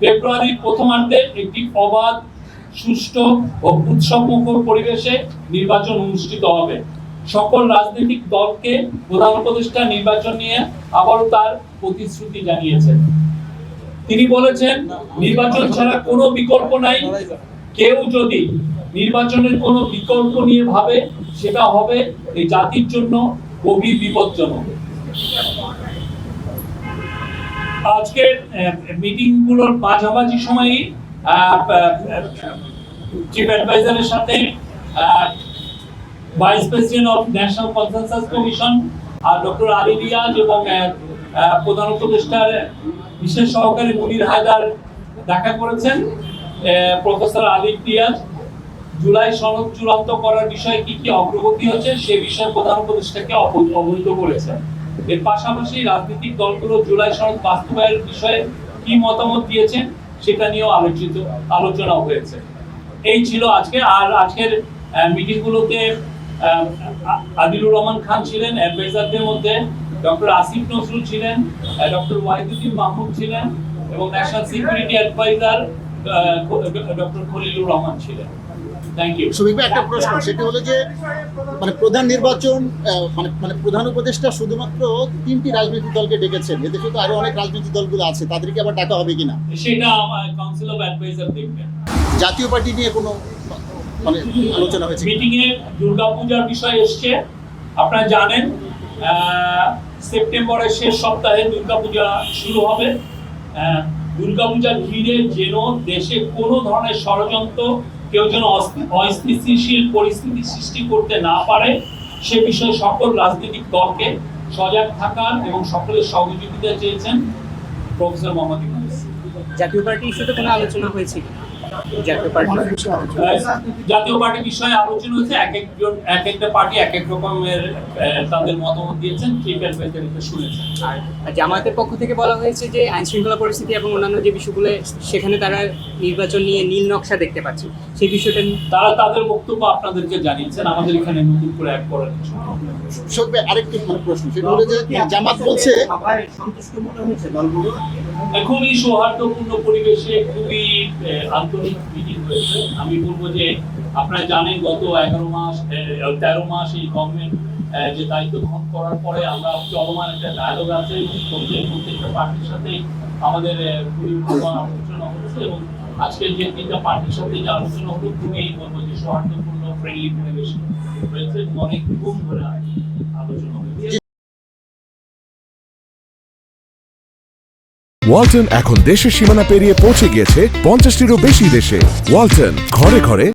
ফেব্রুয়ারির প্রথমার্ধে একটি অবাধ সুষ্ঠু ও উৎসবমুখর পরিবেশে নির্বাচন অনুষ্ঠিত হবে। সকল রাজনৈতিক দলকে প্রধান উপদেষ্টা নির্বাচন নিয়ে আবারও তার প্রতিশ্রুতি জানিয়েছেন। তিনি বলেছেন, নির্বাচন ছাড়া কোনো বিকল্প নাই। কেউ যদি নির্বাচনের কোনো বিকল্প নিয়ে ভাবে, সেটা হবে এই জাতির জন্য গভীর বিপজ্জনক। আজকের মিটিংগুলোর মাঝামাঝি সময়ে চিফ অ্যাডভাইজারের সাথে vice president of national consensus commission R doctor Ali Riaz এবং প্রধান উপদেষ্টার বিশেষ সহকারী মুনির হায়দার দেখা করেছেন। প্রফেসর আলী রিয়াজ, জুলাই সনদ চূড়ান্ত করার বিষয়ে কি কি অগ্রগতি হচ্ছে সে বিষয়ে প্রধান উপদেষ্টাকে অবহিত করেছেন। এর পাশাপাশি রাজনৈতিক দলগুলো জুলাই সনদ বাস্তবায়নের বিষয়ে কি মতামত দিয়েছেন সেটা নিয়েও আলোচিত আলোচনা হয়েছে। এই ছিল আজকে, আর আজকের মিটিং গুলোতে আদিলুর রহমান খান ছিলেন, অ্যাডভাইজারদের মধ্যে ডক্টর আসিফ নজরুল ছিলেন ডক্টর ওয়াহিদুদ্দিন মাহমুদ ছিলেন এবং national security adviser doctor Khalilur Rahman ছিলেন। সুবিক ভাই একটা প্রশ্ন সেটি হলো যে মানে প্রধান নির্বাচন মানে মানে প্রধান উপদেষ্টা শুধুমাত্র তিনটি রাজনৈতিক দলকে ডেকেছেন। এদেশে তো আরও অনেক রাজনৈতিক দলগুলো আছে তাদেরকে আবার ডাকা হবে কিনা? সেটা কাউন্সিল অফ অ্যাডভাইজার দেখবেন। জাতীয় পার্টি নিয়ে কোনো মানে আলোচনা হয়েছে মিটিং এ দুর্গাপূজার বিষয় এসছে। আপনারা জানেন আহ, সেপ্টেম্বরের শেষ সপ্তাহে দুর্গাপূজা শুরু হবে। আহ, দুর্গাপূজার ঘিরে যেন দেশে কোনো ধরনের ষড়যন্ত্র কেউ যেন অস্থি- অস্থিতিশীল পরিস্থিতি সৃষ্টি করতে না পারে, সে বিষয়ে সকল রাজনৈতিক দলকে সজাগ থাকার এবং সকলের সহযোগিতা চেয়েছেন প্রফেসর মোহাম্মদ জাতীয় পার্টি ইস্যুতে কোনো আলোচনা হয়েছে কি? জাতীয় পার্টি। জাতীয় পার্টি বিষয়ে আলোচনা হচ্ছে এক একজন এক একটা পার্টি এক এক রকমের তাদের মতামত দিয়েছেন চিফ অ্যাডভাইজার শুনেছেন। আর জামায়াতের পক্ষ থেকে বলা হয়েছে যে আইন শৃঙ্খলা পরিস্থিতি এবং অন্যান্য যে বিষয়গুলো সেখানে তারা নির্বাচন নিয়ে নীল নকশা দেখতে পাচ্ছে। সেই বিষয়টা তারা তাদের বক্তব্য আপনাদেরকে জানিয়েছেন আমাদের এখানে নতুন করে এক করার কিছু নেই। আরেকটি মানে প্রশ্ন সেটা হলো যে জামাত বলছে খুবই সৌহার্দ্যপূর্ণ পরিবেশে খুবই আন্তরিক আমি বলব যে আপনারা জানেন গত এগারো মাস তেরো মাস এই গভর্নমেন্ট যে দায়িত্ব গ্রহণ করার পরে আমরা চলমান একটা ডায়লগ আছে প্রত্যেকটা পার্টির সাথে আমাদের আলোচনা হচ্ছে, এবং আজকে যে তিনটা পার্টির সাথে যে আলোচনা হলো, খুবই বলব যে সৌহার্দ্যপূর্ণ ফ্রেন্ডলি পরিবেশ হয়েছে অনেক ধরে আলোচনা ওয়ালটন এখন দেশের সীমানা পেরিয়ে পৌঁছে গিয়েছে পঞ্চাশটিরও বেশি দেশে। ওয়ালটন ঘরে ঘরে